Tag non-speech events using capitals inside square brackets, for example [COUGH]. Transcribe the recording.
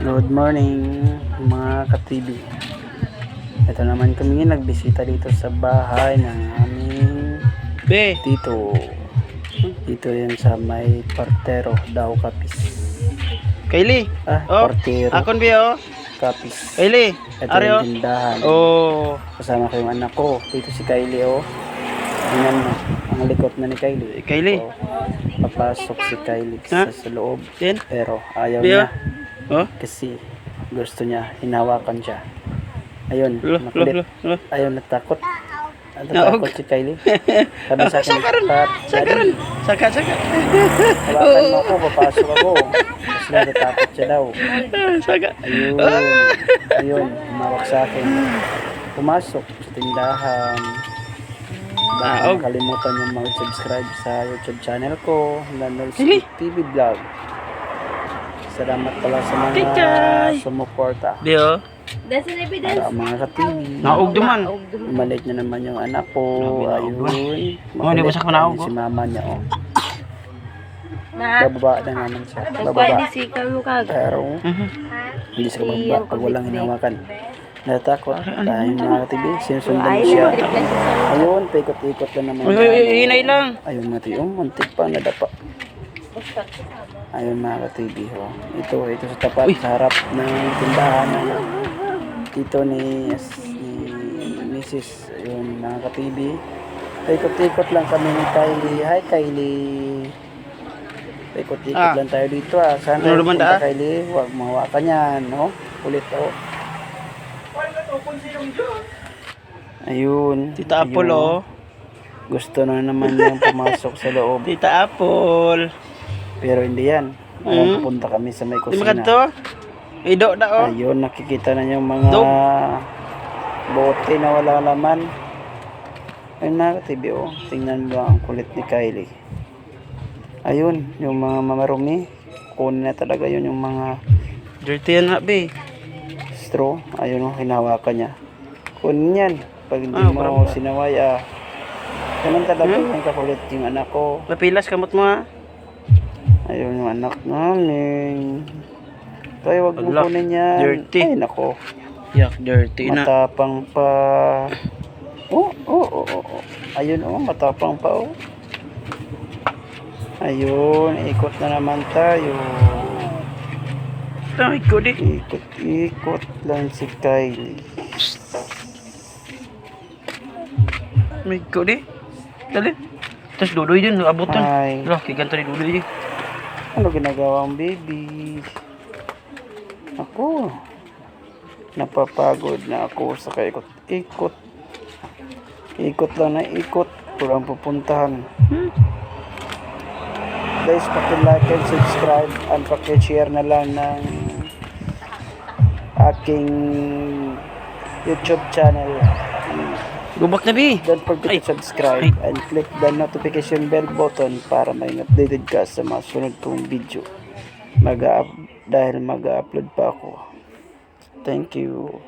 Good morning mga ka-TV Ito naman kami nagbisita dito sa bahay ng aming Be, tito Dito yan sa may partero daw kapis Kylie. Ah, Oh, partero Akon oh. kapis Kylie. Ito Are yung oh. tindahan Oh. Kasama ko yung anak ko Dito si Kylie oh Tingnan mo Ang likot na ni Kylie Kylie. Oh, Papasok si Kylie Ha? sa, sa loob Yan. Pero ayaw Be niya oh. Oh. Kasi gusto niya hinawakan siya Ayun, Lo, lo, makulit lo, lo. Ayaw natakot. Ano Naog. takot si Kylie? Sabi sa [LAUGHS] akin, Saka ron. "Pat, Saka. Saka, hawakan mo [LAUGHS] ako, papasok ako. Kasi natatakot siya daw. Saka. Ayun, ayun, humawak sa akin. Pumasok sa tindahan. Baka Naog. makalimutan yung mag-subscribe sa YouTube channel ko, Sige. TV Vlog. Salamat pala sa mga Kikay. sumuporta. Be oh. That's an evidence. Para mga ka-TV. Naog duman. Umalik na naman yung anak ko. Ayun. Oh, di ba sa kanaog, Si mama niya, oh. Na, Bababa na naman siya. pwede Bababa. Pero, Mhm. hindi siya bababa pag walang hinawakan. Natatakot. Dahil mga TV, sinusundan siya. Ayun, paikot-ikot lang naman. Uy, hinay lang. Ayun mga TV, oh, muntik pa, nadapa. Ayun mga ka-TV, oh. Ito, ito sa tapat, sa harap ng tindahan. Ano, dito ni, ni Mrs. Ayun mga ka-TV. Paikot-ikot lang kami ni Kylie. Hi Kylie. Paikot-ikot Ah. lang tayo dito ah. Saan Ano naman pupunta, daa? Kylie? Huwag mahawakan yan, no? Ulit, oh. Ayun. Tita Apple ayun. oh. Gusto na naman niyang pumasok sa loob. [LAUGHS] Tita Apple. Pero hindi yan. Mm. Ayun, pupunta kami sa may Di kusina. makanto? Ido da oh. Ayun, nakikita na yung mga Dog. bote na wala laman. Ayun mga ka-TV, oh. Tingnan mo ang kulit ni Kylie. Ayun, yung mga mamarumi. Kunin na talaga yun yung mga Dirty yan na be. straw. Ayun, oh, hinawakan niya. Kunin yan. Pag hindi Ah, mo parang- sinaway, ah. Ganun talaga Hmm? yung kakulit yung anak ko. Mapilas kamot mo ha. Ayun yung anak namin. Kaya wag mo Ala, kunin yan. dirty. Ay, nako. Yak, dirty na. Matapang pa. Oh, oh, oh, oh. oh. Ayun, oh, matapang pa, oh. Ayun, ikot na naman tayo. Ay, ko di. Ikot, ikot lang si Kylie. May ko di. Dali. Tapos dudoy din, abutan. Hi. Lah, kiganto ni dudoy din. Ano ginagawa ang baby? Ako. Napapagod na ako sa kaikot. Ikot. Ikot lang na ikot. Walang pupuntahan. Hmm. Guys, paki-like and subscribe and paki-share na lang ng aking YouTube channel. Gubak na be. Don't forget to subscribe and click the notification bell button para may updated ka sa mga sunod kong video. Mag dahil mag-upload pa ako. Thank you.